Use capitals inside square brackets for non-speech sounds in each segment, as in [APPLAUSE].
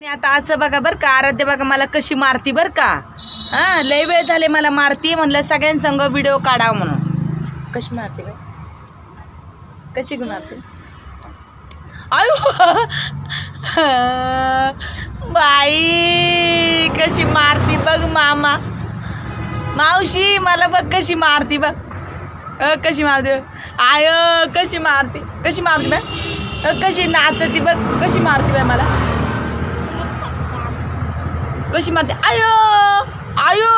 आता असं बघा बरं का आराध्य बघा मला कशी मारती बरं का. हा लय वेळ झाले मला मारती म्हणलं सगळ्यांसंग व्हिडिओ काढावं म्हणून. कशी मारते बाई? कशी मारते? आयो! बाई कशी मारती बघ मामा. मावशी मला बघ कशी मारती बघ. अ, कशी मारते? आय कशी मारते? कशी मारते बाय कशी नाचती बघ कशी मारते बाय मला? कशी मारते? आयो! आयो!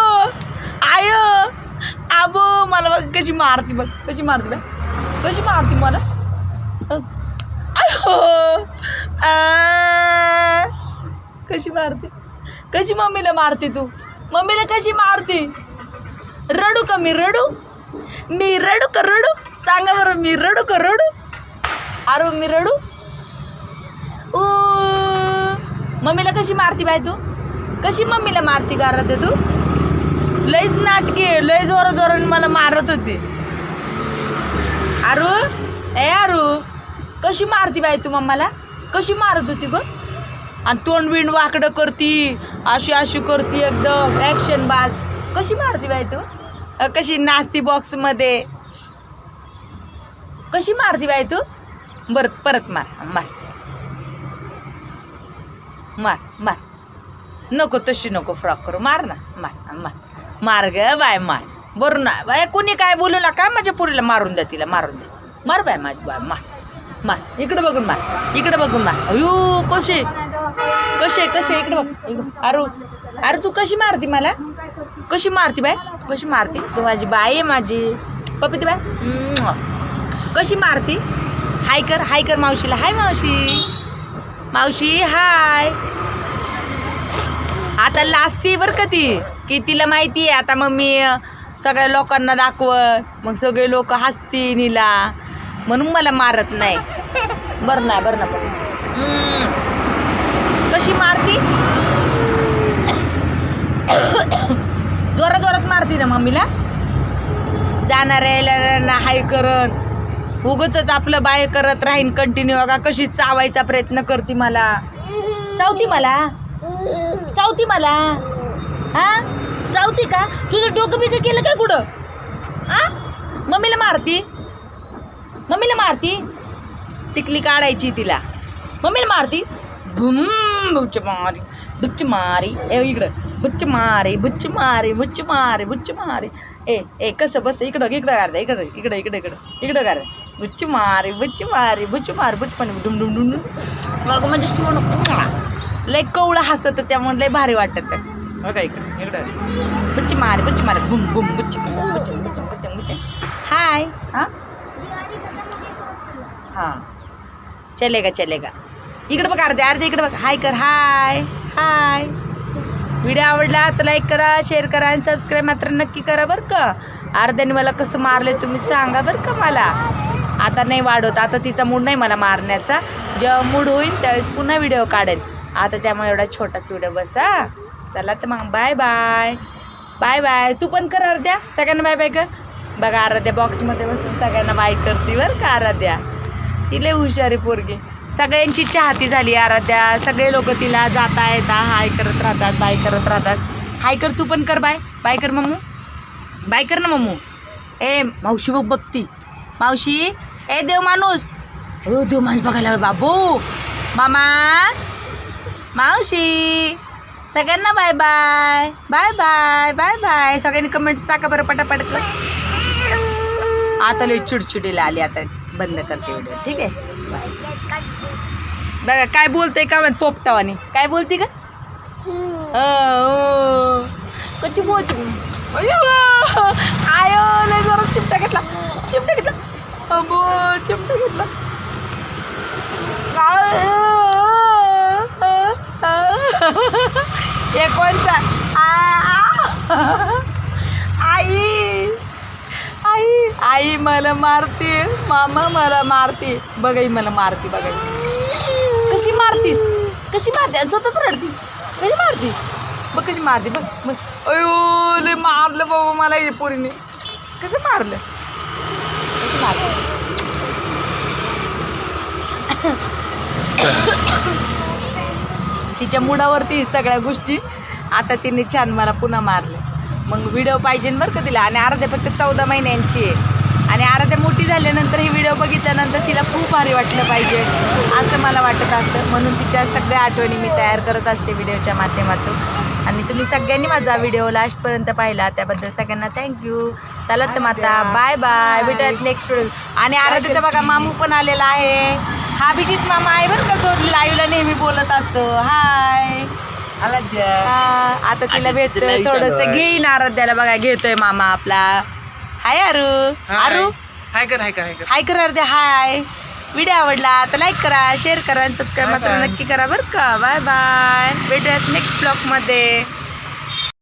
आयो! आबो मला बघ कशी मारते बघ कशी मारते बघ. कशी मारते मला? आयो! आ, कशी मारते? कशी मम्मीला मारते तू? मम्मीला कशी मारते? रडू का मी रडू? मी रडू का रडू? सांगा बरं मी रडू का रडू? अरे मी रडू? ऊ मम्मीला कशी मारती बाय तू? कशी मम्मीला मारती का तू? लयच नाटकी लई लय जोरा जोराने मला मारत होती. आरू? ए आरू कशी मारती बाई तू मम्माला? कशी मारत होती ग? आणि तोंड बिंड वाकडं करती अशी अशी करती एकदम ॲक्शन बाज. कशी मारती बाई तू? कशी नाचती बॉक्समध्ये कशी मारती बाई तू? बरं परत मार मार. मार मार. नको तशी नको फ्रॉक करू. मार ना मार मार. मार ग बाय मार. बरं ना बाय कोणी काय बोलू नका माझ्या पुरीला मारून द्या तिला मारून द्या. मार बाय माझी बाय मार. मार. इकडे बघून मार. इकडे बघून मार. अयो कसे? कसे कसे? इकडे बघ इकडे. अरू अरे तू कशी मारती मला? कशी मारती बाय? कशी मारती? तू माझी बाय आहे माझी. पप्पी बाय? कशी मारती? हाय कर हाय कर मावशीला. हाय मावशी. मावशी हाय. आता लाजती बरं का ती की तिला माहिती आहे आता मग मी सगळ्या लोकांना दाखवत मग सगळे लोक हसतील हिला. म्हणून मला मारत नाही. बरं नाही बरं ना बरं कशी मारती? जोरात जोरात मारती ना मम्मीला? जाणाऱ्या हाय करण. उगच आपलं बाय करत राहीन कंटिन्यू बघा कशी चावायचा प्रयत्न करते मला. चावती मला? चावती मला हा चावती का तुझं डोकं बिकं केलं काय कुठं हा मम्मीला मारती मम्मीला मारती टिकली काढायची तिला मम्मीला मारती भुम बुच्च मारी बुच्च मारी ए इकडं बुच्च मारी बुच्च मारी बुच्च मारी बुच्च मारी ए ए कसं बस इकडं इकडं करते इकडं इकडं इकडं इकडं इकडं गार बुच्च मारी बुच्च मारी बुच्च मारी बुच्च पण डुम डुम डुम डुम मग म्हणजे शिवण लय कवळं हसत त्यामुळे लय भारी वाटत बघा इकडं इकडं. बुच्ची मारी बुच्ची मारी. बुम बुम बुच्ची बुच्ची बुच्ची बुच्ची बुच्ची हाय. हां? हां. चलेगा चलेगा. इकडं बघ अर्धे अर्धे इकडे बघ. हाय कर हाय हाय. व्हिडिओ आवडला तर लाईक करा शेअर करा आणि सबस्क्राईब मात्र नक्की करा बरं का. अर्ध्याने मला कसं मारलं तुम्ही सांगा बरं का मला. आता नाही वाढवत आता तिचा मूड नाही मला मारण्याचा. जेव्हा मूड होईल त्यावेळेस पुन्हा व्हिडिओ काढेल आता त्यामुळे एवढा छोटाच व्हिडिओ बसा चला तर मग बाय बाय बाय बाय तू पण कर अर्ध्या सगळ्यांना बाय बाय कर. बघा आराध्या बॉक्समध्ये बसून सगळ्यांना बाय करते बरं का आराध्या. ती हुशारी पोरगी. सगळ्यांची चाहती झाली आराध्या. सगळे लोक तिला जाता येता हाय करत राहतात बाय करत राहतात. हाय कर तू पण कर बाय बाय कर मम्मू. बाय कर ना मम्मू. ए मावशी बघ बघती. मावशी. ए देव माणूस. हो देव माणूस बघायला बाबू. मामा. मावशी सगळ्यांना bye bye bye bye bye bye सगळ्यांनी कमेंट्स टाका बरं पटापट. कर आता लई चिडचिडीला आली आता. बंद करते व्हिडिओ ठीक आहे? बाय बघा काय बोलतंय का माहीत पोपटावानी. काय बोलते का कशी बोलते? आयो. [LAUGHS] आई. आई. आई मला मारते. मामा मला मारते. बघाई मला मारते बघाई कशी मारतीस? कशी मारते? स्वतःच रडती. कशी मारती? बघ कशी मारते बघ बघ. अयो लय मारलं बाबा मला पोरीने. कसं मारलं? कशी मारलं [COUGHS] [COUGHS] तिच्या मुडावरती सगळ्या गोष्टी आता तिने छान मला पुन्हा मारले. मग व्हिडिओ पाहिजे बरं का तिला. आणि आराध्या फक्त चौदा महिन्यांची आहे. आणि आराध्या मोठी झाल्यानंतर ही व्हिडिओ बघितल्यानंतर तिला खूप भारी वाटलं पाहिजे. असं मला वाटत असतं. म्हणून तिच्या सगळ्या आठवणी मी तयार करत असते व्हिडिओच्या माध्यमातून. आणि तुम्ही सगळ्यांनी माझा व्हिडिओ लास्टपर्यंत पाहिला. त्याबद्दल सगळ्यांना थँक्यू चालत माता बाय बाय भेटूयात नेक्स्ट व्हिडिओ आणि आराध्याचा बघा मामू पण आलेला आहे. हा अभिजित मामा आहे बरं का जो लाईव्हला नेहमी बोलत असतो. हाय हा, आता तिला आणि भेटतोय तिला थोडस. आहे. घेईन आराध्याला बघा घेतोय मामा आपला. हाय अरू अरू हाय कर हाय कर हाय कर. हाय करा अर्ध्या हाय. व्हिडिओ आवडला तर लाईक करा शेअर करा आणि सबस्क्राईब Bye मात्र. नक्की करा बरं का. Bye bye. भेटूयात नेक्स्ट ब्लॉगमध्ये